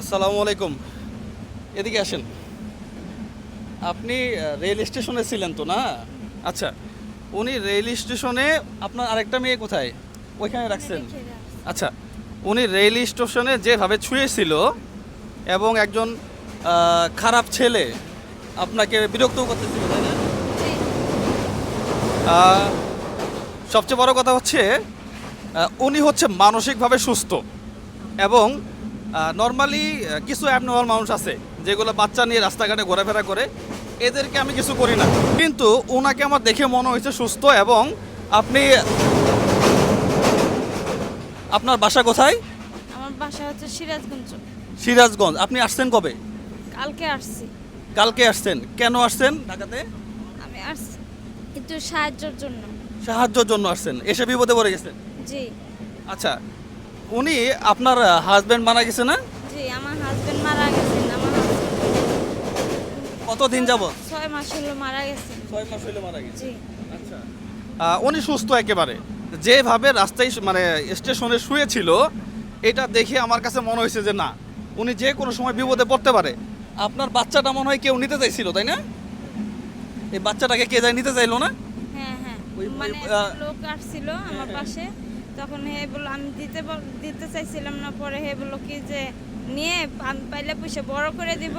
আসসালামু আলাইকুম। এদিকে আসেন। আপনি রেল স্টেশনে ছিলেন তো না? আচ্ছা উনি রেল স্টেশনে আপনার আরেকটা মেয়ে কোথায়? ওইখানে রাখছেন? আচ্ছা উনি রেল স্টেশনে যেভাবে ছুঁয়েছিল এবং একজন খারাপ ছেলে আপনাকে বিরক্ত করতেছিল তাই না? সবচেয়ে বড় কথা হচ্ছে উনি হচ্ছে মানসিকভাবে সুস্থ এবং নর্মালি কিছু অ্যাবনর্মাল মানুষ আছে যেগুলো বাচ্চা নিয়ে রাস্তাঘাটে ঘোরাফেরা করে। এদেরকে আমি কিছু করি না। কিন্তু ওনাকে আমার দেখে মনে হয়েছে সুস্থ এবং আপনি আপনার বাসা কোথায়? আমার বাসা হচ্ছে সিরাজগঞ্জ। সিরাজগঞ্জ। আপনি আসছেন কবে? কালকে আসছি। কালকে আসছেন। কেন আসছেন ঢাকাতে? আমি আসছি একটু সাহায্যের জন্য। সাহায্যের জন্য আসছেন। এসে বিপদে পড়ে গেছেন? জি। আচ্ছা উনি আপনার হাজবেন্ড মারা গেছে না? জি আমার হাজবেন্ড মারা গেছেন আমার husband কতদিন যাবত ছয় মাস হলো মারা গেছেন ছয় মাস হইলে মারা গেছে। জি। আচ্ছা। উনি সুস্থ একেবারে। যেভাবে রাস্তায় মানে স্টেশনে শুয়েছিল এটা দেখে আমার কাছে মনে হয়েছে যে না উনি যে কোনো সময় বিপদে পড়তে পারে। আপনার বাচ্চাটা মনে হয় কেউ নিতে চাইছিল তাই না? এই বাচ্চাটাকে কে যায় নিতে চাইলো না? হ্যাঁ হ্যাঁ। মানে লোক আসছিল আমার পাশে। তখন হে বলল আমি দিতে দিতে চাইছিলাম না পরে হে বলল কি যে নিয়ে পাইলে পয়সা বড় করে দিব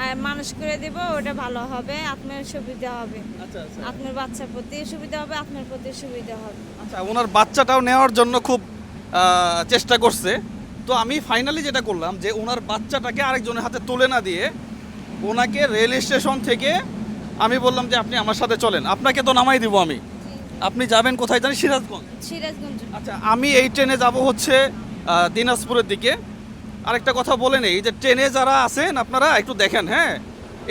আর মানুষ করে দিব ওটা ভালো হবে আপনার সুবিধা হবে। আচ্ছা আচ্ছা। আপনার বাচ্চার প্রতি সুবিধা হবে আপনার প্রতি সুবিধা হবে। আচ্ছা ওনার বাচ্চাটাও নেওয়ার জন্য খুব চেষ্টা করছে। তো আমি ফাইনালি যেটা করলাম যে ওনার বাচ্চাটাকে আরেকজনের হাতে তুলে না দিয়ে ওনাকে রেল স্টেশন থেকে আমি বললাম যে আপনি আমার সাথে চলেন। আপনাকে তো নামাই দিব আমি। আপনি যাবেন কোথায় জানি সিরাজগঞ্জ। সিরাজগঞ্জ। আচ্ছা আমি এই ট্রেনে যাব হচ্ছে দিনাজপুরের দিকে। আরেকটা কথা বলে নেই যে ট্রেনে যারা আছেন আপনারা একটু দেখেন হ্যাঁ?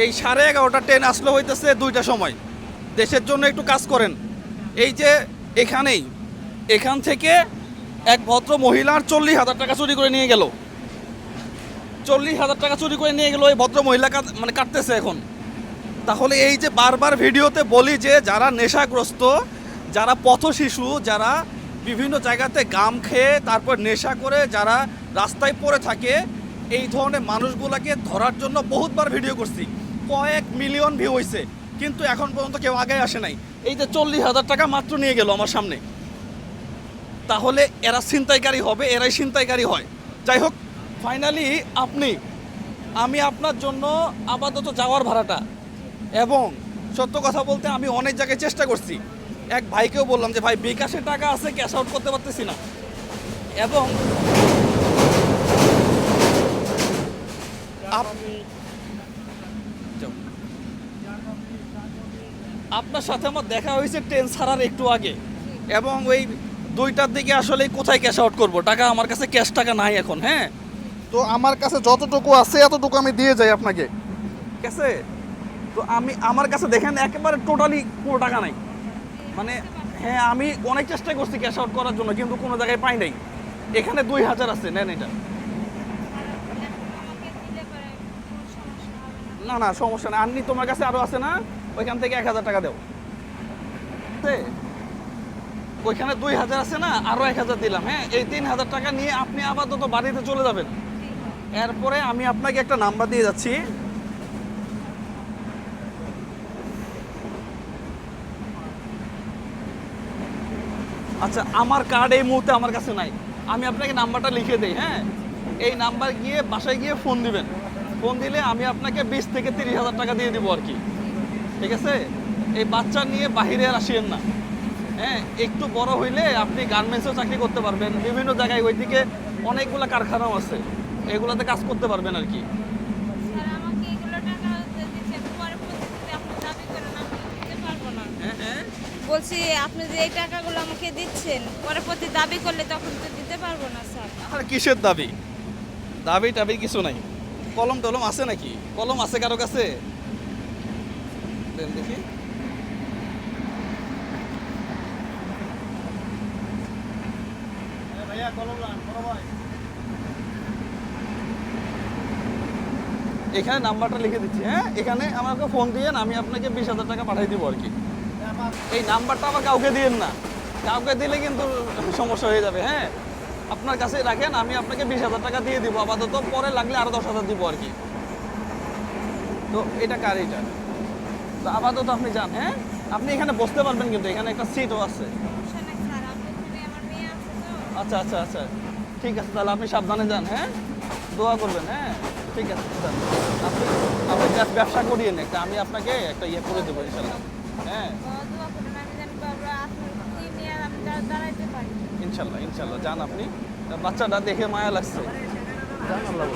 এই সাড়ে এগারোটা ট্রেন আসলে হইতেছে দুইটা সময়। দেশের জন্য একটু কাজ করেন। এই যে এখানেই এখান থেকে এক ভদ্র মহিলার চল্লিশ হাজার টাকা চুরি করে নিয়ে গেল। চল্লিশ হাজার টাকা চুরি করে নিয়ে গেল এই ভদ্র মহিলা মানে কাটতেছে এখন। তাহলে এই যে বারবার ভিডিওতে বলি যে যারা নেশাগ্রস্ত যারা পথ শিশু, যারা বিভিন্ন জায়গাতে গাম খেয়ে তারপর নেশা করে যারা রাস্তায় পড়ে থাকে, এই ধরনের মানুষগুলোকে ধরার জন্য বহুতবার ভিডিও করছি। কয়েক মিলিয়ন ভিউ হয়েছে কিন্তু এখন পর্যন্ত কেউ আগে আসে নাই। এই যে চল্লিশ হাজার টাকা মাত্র নিয়ে গেল আমার সামনে। তাহলে এরা ছিনতাইকারী হবে, এরাই ছিনতাইকারী হয়। যাই হোক ফাইনালি আপনি, আমি আপনার জন্য আপাতত যাওয়ার ভাড়াটা। এবং সত্য কথা বলতে আমি অনেক জায়গায় চেষ্টা করছি। এক ভাইকেও বললাম যে ভাই বিকাশে টাকা আছে ক্যাশ আউট করতে পারতেছি না। এবং আপ- আপনার সাথে আমার দেখা হয়েছে ট্রেন ছাড়ার একটু আগে। এবং ওই দুইটার দিকে আসলে কোথায় ক্যাশ আউট করব? টাকা আমার কাছে ক্যাশ টাকা নাই এখন হ্যাঁ? তো আমার কাছে যতটুকু আছে এতটুকু আমি দিয়ে যাই আপনাকে। ঠিক আছে? তো আমি আমার কাছে দেখেন একেবারে টোটালি কোনো টাকা নাই। মানে হ্যাঁ আমি অনেক চেষ্টা করছি ক্যাশ আউট করার জন্য কিন্তু কোনো জায়গায় পাই নাই। এখানে দুই হাজার আছে নেন এটা। না না সমস্যা নেই। আননি তোমার কাছে আরও আছে না? ওইখান থেকে এক হাজার টাকা দেও? ওইখানে দুই হাজার আছে না? আরও এক হাজার দিলাম হ্যাঁ? এই তিন হাজার টাকা নিয়ে আপনি আপাতত বাড়িতে চলে যাবেন। এরপরে আমি আপনাকে একটা নাম্বার দিয়ে যাচ্ছি। আচ্ছা আমার কার্ড এই মুহূর্তে আমার কাছে নাই। আমি আপনাকে নাম্বারটা লিখে দেই হ্যাঁ? এই নাম্বার গিয়ে বাসায় গিয়ে ফোন দিবেন। ফোন দিলে আমি আপনাকে বিশ থেকে তিরিশ হাজার টাকা দিয়ে দিব আর কি। ঠিক আছে? এই বাচ্চা নিয়ে বাহিরে আর আসিয়েন না। হ্যাঁ একটু বড় হইলে আপনি গার্মেন্টসেও চাকরি করতে পারবেন। বিভিন্ন জায়গায় ওইদিকে অনেকগুলো কারখানাও আছে। এগুলাতে কাজ করতে পারবেন আর কি। বলছি, আপনি যে এই টাকাগুলো আমাকে দিচ্ছেন, পরে প্রতি দাবি করলে তখন তো দিতে পারব না, স্যার। আর, কিসের দাবি? দাবি টাবি কিছু নাই। কলম টলম আছে নাকি? কলম আছে কারও কাছে? দেখি। এখানে নাম্বারটা লিখে দিচ্ছি হ্যাঁ? এখানে আমাকে ফোন দিয়েন আমি আপনাকে বিশ হাজার টাকা পাঠিয়ে দিব আর কি। এই নাম্বারটা আবার কাউকে দিয়েন না। কাউকে দিলে কিন্তু সমস্যা হয়ে যাবে হ্যাঁ? আপনার কাছে রাখেন, আমি আপনাকে বিশ হাজার টাকা দিয়ে দিব। আপাতত পরে লাগলে আরও দশ হাজার দিব আর কি। তো এটা কার এটা? তো আপাতত আপনি যান হ্যাঁ? আপনি এখানে বসতে পারবেন কিন্তু, এখানে একটা সিটও আছে। আচ্ছা আচ্ছা আচ্ছা। ঠিক আছে, তাহলে আপনি সাবধানে যান হ্যাঁ? দোয়া করবেন হ্যাঁ? ঠিক আছে। আপনি আপনি ব্যব- ব্যবসা করিয়ে একটা আমি আপনাকে একটা ইয়ে করে দেবো ইনশাল্লাহ হ্যাঁ বাবা দোয়া করুন আমি জানি বাবা আপনার কি নিয়ে আমি দা- দাঁড়াইতে পারি ইনশাল্লাহ ইনশাল্লাহ। যান আপনি। বাচ্চাটা দেখে মায়া লাগছে। যান আল্লাহ